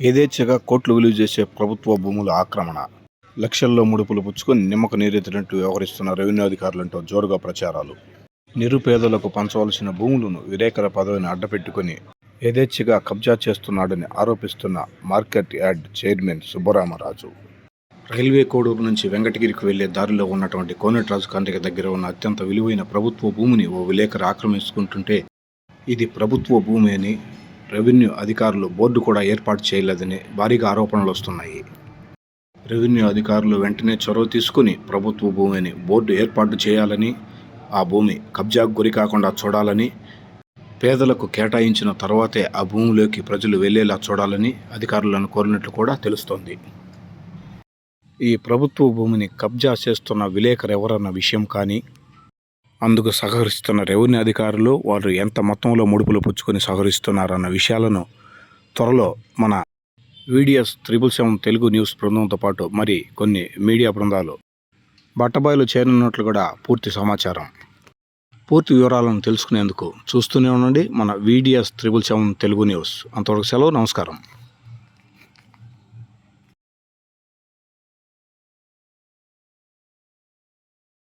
యథేచ్ఛగా కోట్లు విలువ చేసే ప్రభుత్వ భూముల ఆక్రమణ. లక్షల్లో ముడుపులు పుచ్చుకొని నిమ్మకు నీరెత్తినట్టు వ్యవహరిస్తున్న రెవెన్యూ అధికారులంటూ జోరుగా ప్రచారాలు. నిరుపేదలకు పంచవలసిన భూములను విలేకర పదవిని అడ్డపెట్టుకుని యథేచ్ఛగా కబ్జా చేస్తున్నాడని ఆరోపిస్తున్న market yard chairman Subbaramaraju. Railway Koduru నుంచి వెంకటగిరికి వెళ్ళే దారిలో ఉన్నటువంటి కోనట్రాజు కంటికి దగ్గర ఉన్న అత్యంత విలువైన ప్రభుత్వ భూమిని ఓ విలేకరు ఆక్రమించుకుంటుంటే ఇది ప్రభుత్వ భూమి అని రెవెన్యూ అధికారులు బోర్డు కూడా ఏర్పాటు చేయలేదని భారీగా ఆరోపణలు వస్తున్నాయి. రెవెన్యూ అధికారులు వెంటనే చొరవ తీసుకుని ప్రభుత్వ భూమిని బోర్డు ఏర్పాటు చేయాలని ఆ భూమి కబ్జాకు గురి కాకుండా చూడాలని పేదలకు కేటాయించిన తర్వాతే ఆ భూమిలోకి ప్రజలు వెళ్ళేలా చూడాలని అధికారులను కోరినట్లు కూడా తెలుస్తోంది. ఈ ప్రభుత్వ భూమిని కబ్జా చేస్తున్న విలేకరు ఎవరన్న విషయం కానీ అందుకు సహకరిస్తున్న రెవెన్యూ అధికారులు వారు ఎంత మొత్తంలో ముడుపులు పుచ్చుకొని సహకరిస్తున్నారన్న విషయాలను త్వరలో మన videos triple seven Telugu news బృందంతో పాటు మరి కొన్ని మీడియా బృందాలు బట్టబాయిలు చేరనున్నట్లు కూడా పూర్తి సమాచారం. పూర్తి వివరాలను తెలుసుకునేందుకు చూస్తూనే ఉండండి. మన videos triple seven Telugu news. అంతవరకు సెలవు. నమస్కారం.